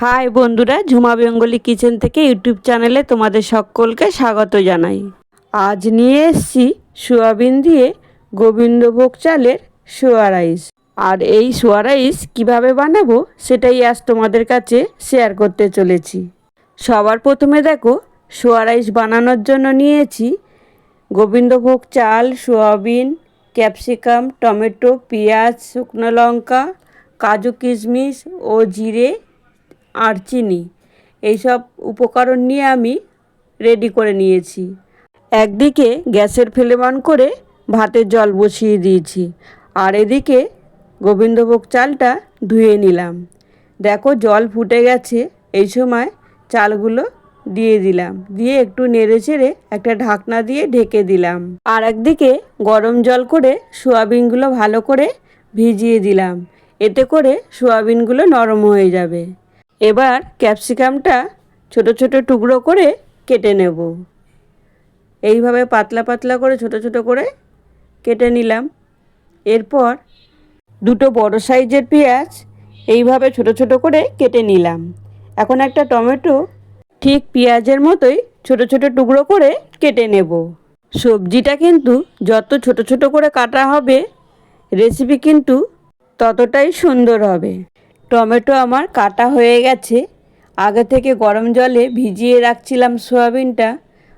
High বন্ধুরা, Jhuma Bengali kitchen থেকে YouTube চ্যানেলে তোমাদের সকলকে স্বাগত জানাই। আজ নিয়ে এসছি সোয়াবিন দিয়ে গোবিন্দভোগ চালের সোয়া রাইস। আর এই সোয়া রাইস কীভাবে বানাবো সেটাই আজ তোমাদের কাছে শেয়ার করতে চলেছি। সবার প্রথমে দেখো, সোয়া রাইস বানানোর জন্য নিয়েছি গোবিন্দভোগ চাল, সোয়াবিন, ক্যাপসিকাম, টমেটো, পেঁয়াজ, শুকনো লঙ্কা, কাজু কিশমিশ ও জিরে আর চিনি। এইসব উপকরণ নিয়ে আমি রেডি করে নিয়েছি। একদিকে গ্যাসের ফ্লেম অন করে ভাতের জল বসিয়ে দিয়েছি আর এদিকে গোবিন্দভোগ চালটা ধুয়ে নিলাম। দেখো জল ফুটে গেছে, এই সময় চালগুলো দিয়ে দিলাম। দিয়ে একটু নেড়ে চেড়ে একটা ঢাকনা দিয়ে ঢেকে দিলাম। আর একদিকে গরম জল করে সোয়াবিনগুলো ভালো করে ভিজিয়ে দিলাম। এতে করে সোয়াবিনগুলো নরম হয়ে যাবে। এবার ক্যাপসিকামটা ছোট ছোট টুকরো করে কেটে নেব। এইভাবে পাতলা পাতলা করে ছোট ছোট করে কেটে নিলাম। এরপর দুটো বড় সাইজের পেঁয়াজ এইভাবে ছোট ছোট করে কেটে নিলাম। এখন একটা টমেটো ঠিক পেঁয়াজের মতোই ছোট ছোট টুকরো করে কেটে নেব। সবজিটা কিন্তু যত ছোট ছোট করে কাটা হবে রেসিপি কিন্তু ততটাই সুন্দর হবে। টমেটো আমার কাটা হয়ে গেছে। আগে থেকে গরম জলে ভিজিয়ে রাখছিলাম সোয়াবিনটা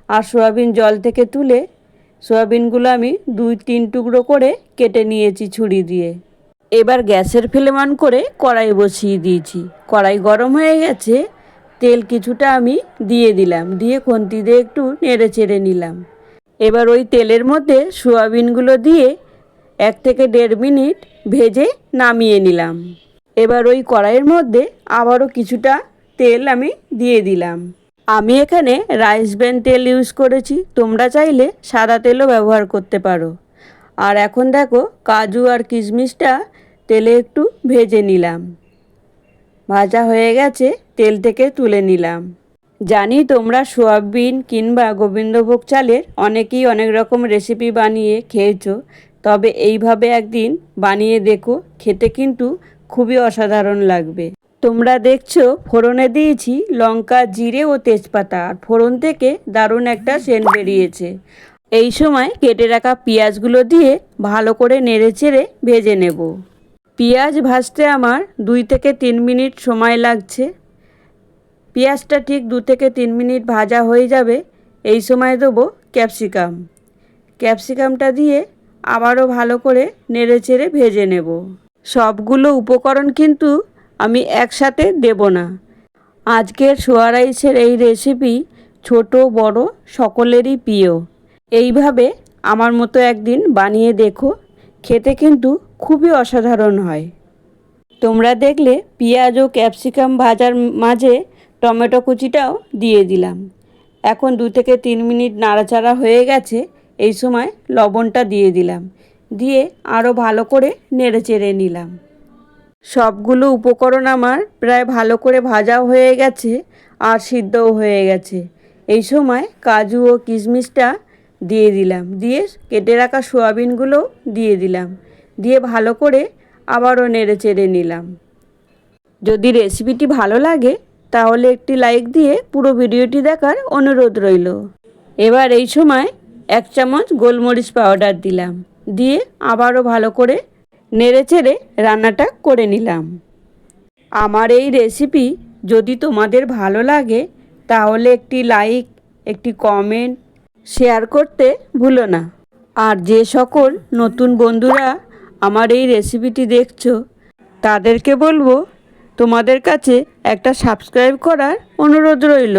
আর সোয়াবিন জল থেকে তুলে সোয়াবিনগুলো আমি দুই তিন টুকরো করে কেটে নিয়েছি ছুরি দিয়ে। এবার গ্যাসের ফ্লেম অন করে কড়াই বসিয়ে দিয়েছি। কড়াই গরম হয়ে গেছে, তেল কিছুটা আমি দিয়ে দিলাম, দিয়ে খুন্তি দিয়ে একটু নেড়ে চেড়ে নিলাম। এবার ওই তেলের মধ্যে সোয়াবিনগুলো দিয়ে এক থেকে দেড় মিনিট ভেজে নামিয়ে নিলাম। এবার ওই কড়াইয়ের মধ্যে আবারও কিছুটা তেল আমি দিয়ে দিলাম। আমি এখানে রাইস ব্যান তেল ইউজ করেছি, তোমরা চাইলে সাদা তেলও ব্যবহার করতে পারো। আর এখন দেখো, কাজু আর কিশমিশটা তেলে একটু ভেজে নিলাম। ভাজা হয়ে গেছে, তেল থেকে তুলে নিলাম। জানি তোমরা সোয়াবিন কিংবা গোবিন্দভোগ চালের অনেকেই অনেক রকম রেসিপি বানিয়ে খেয়েছো, তবে এইভাবে একদিন বানিয়ে দেখো, খেতে কিন্তু খুবই অসাধারণ লাগবে। তোমরা দেখছ, ফোড়নে দিয়েছি লঙ্কা, জিরে ও তেজপাতা। আর ফোড়ন থেকে দারুণ একটা সেন্ট বেরিয়েছে। এই সময় কেটে রাখা পেঁয়াজগুলো দিয়ে ভালো করে নেড়ে চেড়ে ভেজে নেব। পেঁয়াজ ভাজতে আমার দুই থেকে তিন মিনিট সময় লাগছে। পেঁয়াজটা ঠিক দু থেকে তিন মিনিট ভাজা হয়ে যাবে। এই সময় দেবো ক্যাপসিকাম। ক্যাপসিকামটা দিয়ে আবারও ভালো করে নেড়ে চেড়ে ভেজে নেব। সবগুলো উপকরণ কিন্তু আমি একসাথে দেব না। আজকের সোয়া রাইসের এই রেসিপি ছোট, বড়, সকলেরই প্রিয়। এইভাবে আমার মতো একদিন বানিয়ে দেখো, খেতে কিন্তু খুবই অসাধারণ হয়। তোমরা দেখলে পেঁয়াজ ও ক্যাপসিকাম ভাজার মাঝে টমেটো কুচিটাও দিয়ে দিলাম। এখন দু থেকে তিন মিনিট নাড়াচাড়া হয়ে গেছে, এই সময় লবণটা দিয়ে দিলাম। দিয়ে আরও ভালো করে নেড়ে চেড়ে নিলাম। সবগুলো উপকরণ আমার প্রায় ভালো করে ভাজাও হয়ে গেছে আর সিদ্ধও হয়ে গেছে। এই সময় কাজু ও কিশমিশটা দিয়ে দিলাম, দিয়ে কেটে রাখা সোয়াবিনগুলো দিয়ে দিলাম, দিয়ে ভালো করে আবারও নেড়ে চেড়ে নিলাম। যদি রেসিপিটি ভালো লাগে, তাহলে একটি লাইক দিয়ে পুরো ভিডিওটি দেখার অনুরোধ রইল। এবার এই সময় এক চামচ গোলমরিচ পাউডার দিলাম। দিয়ে আবারও ভালো করে নেড়ে চেড়ে রান্নাটা করে নিলাম। আমার এই রেসিপি যদি তোমাদের ভালো লাগে, তাহলে একটি লাইক একটি কমেন্ট শেয়ার করতে ভুলো না। আর যে সকল নতুন বন্ধুরা আমার এই রেসিপিটি দেখছ, তাদেরকে বলব, তোমাদের কাছে একটা সাবস্ক্রাইব করার অনুরোধ রইল।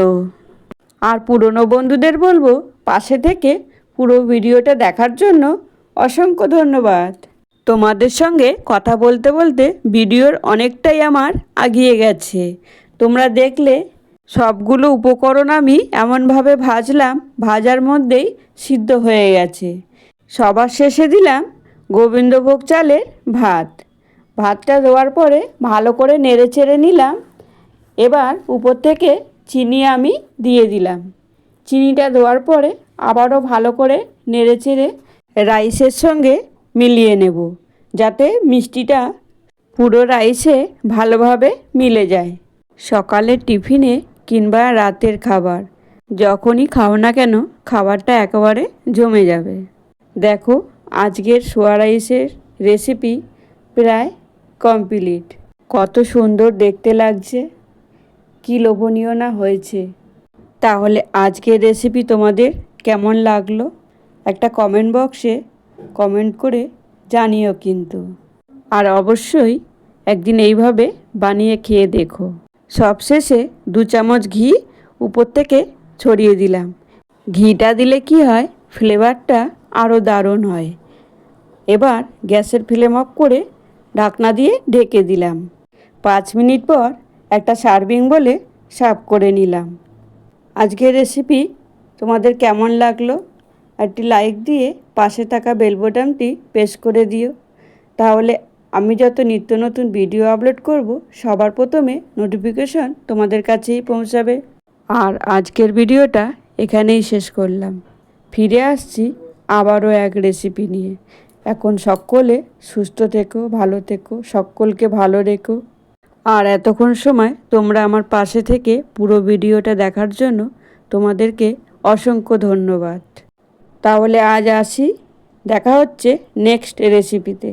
আর পুরনো বন্ধুদের বলব, পাশে থেকে পুরো ভিডিওটা দেখার জন্য অসংখ্য ধন্যবাদ। তোমাদের সঙ্গে কথা বলতে বলতে ভিডিওর অনেকটাই আমার আগিয়ে গেছে। তোমরা দেখলে সবগুলো উপকরণ আমি এমনভাবে ভাজলাম, ভাজার মধ্যেই সিদ্ধ হয়ে গেছে। সবার শেষে দিলাম গোবিন্দভোগ চালের ভাত। ভাতটা দেওয়ার পরে ভালো করে নেড়ে চেড়ে নিলাম। এবার উপর থেকে চিনি আমি দিয়ে দিলাম। চিনিটা দেওয়ার পরে আবারও ভালো করে নেড়ে চেড়ে রাইসের সঙ্গে মিলিয়ে নেব, যাতে মিষ্টিটা পুরো রাইসে ভালোভাবে মিলে যায়। সকালের টিফিনে কিংবা রাতের খাবার, যখনই খাও না কেন খাবারটা একেবারে জমে যাবে। দেখো, আজকের সোয়া রাইসের রেসিপি প্রায় কমপ্লিট। কত সুন্দর দেখতে লাগছে, কি লোভনীয় না হয়েছে। তাহলে আজকের রেসিপি তোমাদের কেমন লাগল? একটা কমেন্ট বক্সে কমেন্ট করে জানিও কিন্তু। আর অবশ্যই একদিন এইভাবে বানিয়ে খেয়ে দেখো। সবশেষে দু চামচ ঘি উপর থেকে ছড়িয়ে দিলাম। ঘিটা দিলে কি হয় ফ্লেভারটা আরও দারুণ হয়। এবার গ্যাসের ফ্লেম অফ করে ঢাকনা দিয়ে ঢেকে দিলাম। পাঁচ মিনিট পর একটা সার্ভিং বলে সার্ভ করে নিলাম। আজকের রেসিপি তোমাদের কেমন লাগল? একটি লাইক দিয়ে পাশে থাকা বেল বোতামটি প্রেস করে দিও। তাহলে আমি যত নিত্য নতুন ভিডিও আপলোড করব, সবার প্রথমে নোটিফিকেশন তোমাদের কাছেই পৌঁছাবে। আর আজকের ভিডিওটা এখানেই শেষ করলাম। ফিরে আসছি আবারও এক রেসিপি নিয়ে। এখন সকলে সুস্থ থেকো, ভালো থেকো, সকলকে ভালো রেখো। আর এতক্ষণ সময় তোমরা আমার পাশে থেকে পুরো ভিডিওটা দেখার জন্য তোমাদেরকে অসংখ্য ধন্যবাদ। তাহলে আজ আসি। দেখা হচ্ছে নেক্সট রেসিপিতে